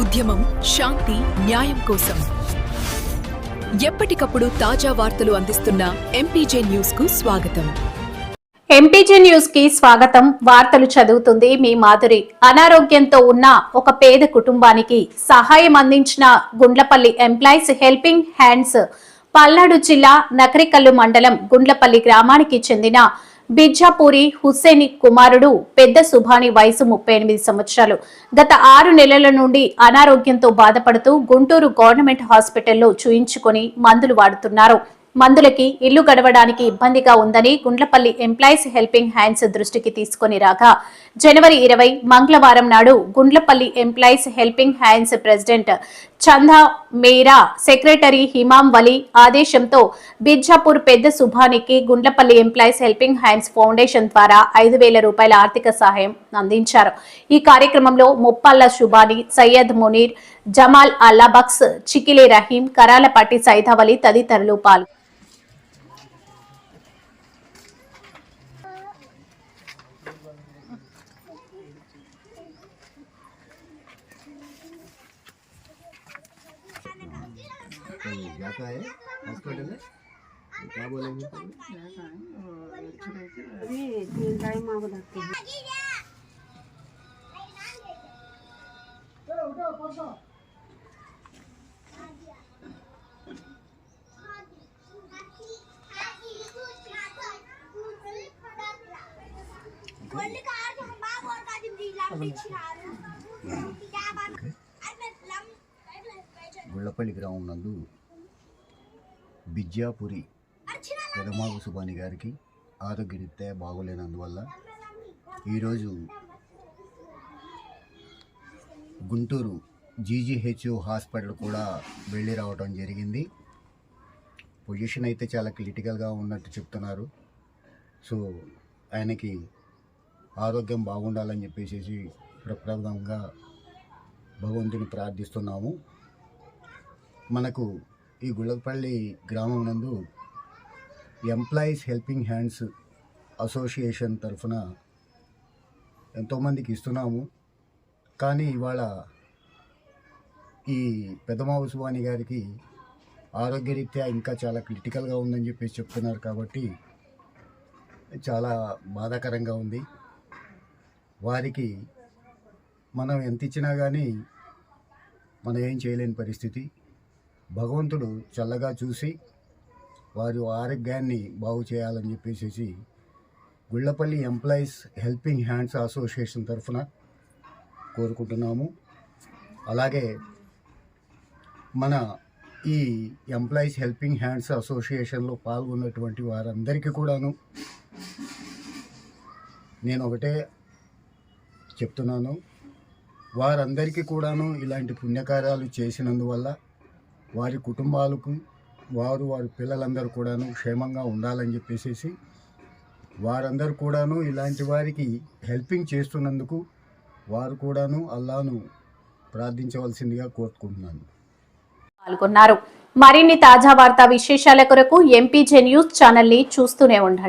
ఉద్యమం శాంతి న్యాయం కోసం. ఎప్పటికప్పుడు తాజా వార్తలు అందిస్తున్న ఎంపీజే న్యూస్కు స్వాగతం. ఎంపీజీ న్యూస్కి స్వాగతం. వార్తలు చదువుతుంది మీ మాధురి. అనారోగ్యంతో ఉన్న ఒక పేద కుటుంబానికి సహాయం అందించిన Gundlapalli employees helping hands. Palnadu జిల్లా నకరికల్లు మండలం గుండ్లపల్లి గ్రామానికి చెందిన బిజ్జాపూరి హుస్సేని కుమారుడు పెద్ద సుభాని వయసు ముప్పై ఎనిమిది సంవత్సరాలు. గత ఆరు నెలల నుండి అనారోగ్యంతో బాధపడుతూ గుంటూరు గవర్నమెంట్ హాస్పిటల్లో చూయించుకుని మందులు వాడుతున్నారు. మందులకి ఇల్లు గడవడానికి ఇబ్బందిగా ఉందని గుండ్లపల్లి ఎంప్లాయీస్ హెల్పింగ్ హ్యాండ్స్ దృష్టికి తీసుకొని రాగా జనవరి ఇరవై మంగళవారం నాడు Gundlapalli employees helping hands president Chanda Mera secretary Himam Vali ఆదేశంతో Bijapur పెద్ద సుభానికి Gundlapalli employees helping hands foundation ద్వారా ఐదు వేల రూపాయల ఆర్థిక సహాయం అందించారు. ఈ కార్యక్రమంలో ముప్పల్ల శుభాని సయ్యద్ మునీర్ జమాల్ అల్లాబక్స్ చికిలే రహీం కరాలపాటి సైదావలి తదితరులు పాల్గొన్నారు जाता है हॉस्पिटल में क्या बोलेंगे अभी तीन टाइम आपको लगते हैं గుళ్ళపల్లి గ్రామం నందు బిజ్జాపురి పెదమాగు సుబాని గారికి ఆరోగ్యరీత్యా బాగోలేనందువల్ల ఈరోజు గుంటూరు జీజీహెచ్ఓ హాస్పిటల్ కూడా వెళ్ళి రావడం జరిగింది. పొజిషన్ అయితే చాలా క్రిటికల్గా ఉన్నట్టు చెప్తున్నారు. సో ఆయనకి ఆరోగ్యం బాగుండాలని చెప్పేసి ప్రప్రదంగా భగవంతుని ప్రార్థిస్తున్నాము. మనకు ఈ గుళ్ళపల్లి గ్రామం నందు ఎంప్లాయీస్ హెల్పింగ్ హ్యాండ్స్ అసోసియేషన్ తరఫున ఎంతోమందికి ఇస్తున్నాము. కానీ ఇవాళ ఈ పెదమావు సువాణి గారికి ఆరోగ్యరీత్యా ఇంకా చాలా క్రిటికల్గా ఉందని చెప్పేసి చెప్తున్నారు కాబట్టి చాలా బాధాకరంగా ఉంది. వారికి మనం ఎంత ఇచ్చినా కానీ మనం ఏం చేయలేని పరిస్థితి. భగవంతుడు చల్లగా చూసి వారి ఆరోగ్యాన్ని బాగు చేయాలని చెప్పేసి Gullapalli employees helping hands association తరఫున కోరుకుంటున్నాము. అలాగే మన ఈ ఎంప్లాయీస్ హెల్పింగ్ హ్యాండ్స్ అసోసియేషన్లో పాల్గొన్నటువంటి వారందరికీ కూడాను నేను ఒకటే చెప్తున్నాను. వారందరికీ కూడాను ఇలాంటి పుణ్యకార్యాలు చేసినందువల్ల వారి కుటుంబాలకు వారు వారి పిల్లలందరూ కూడాను క్షేమంగా ఉండాలని చెప్పేసి వారందరూ కూడాను ఇలాంటి వారికి హెల్పింగ్ చేస్తున్నందుకు వారు కూడాను అల్లాను ప్రార్థించవలసిందిగా కోరుకుంటున్నాను. పాల్గొన్నారు. మరిన్ని తాజా వార్తా విశేషాల కొరకు ఎంపీజే న్యూస్ ఛానల్ని చూస్తూనే ఉండండి.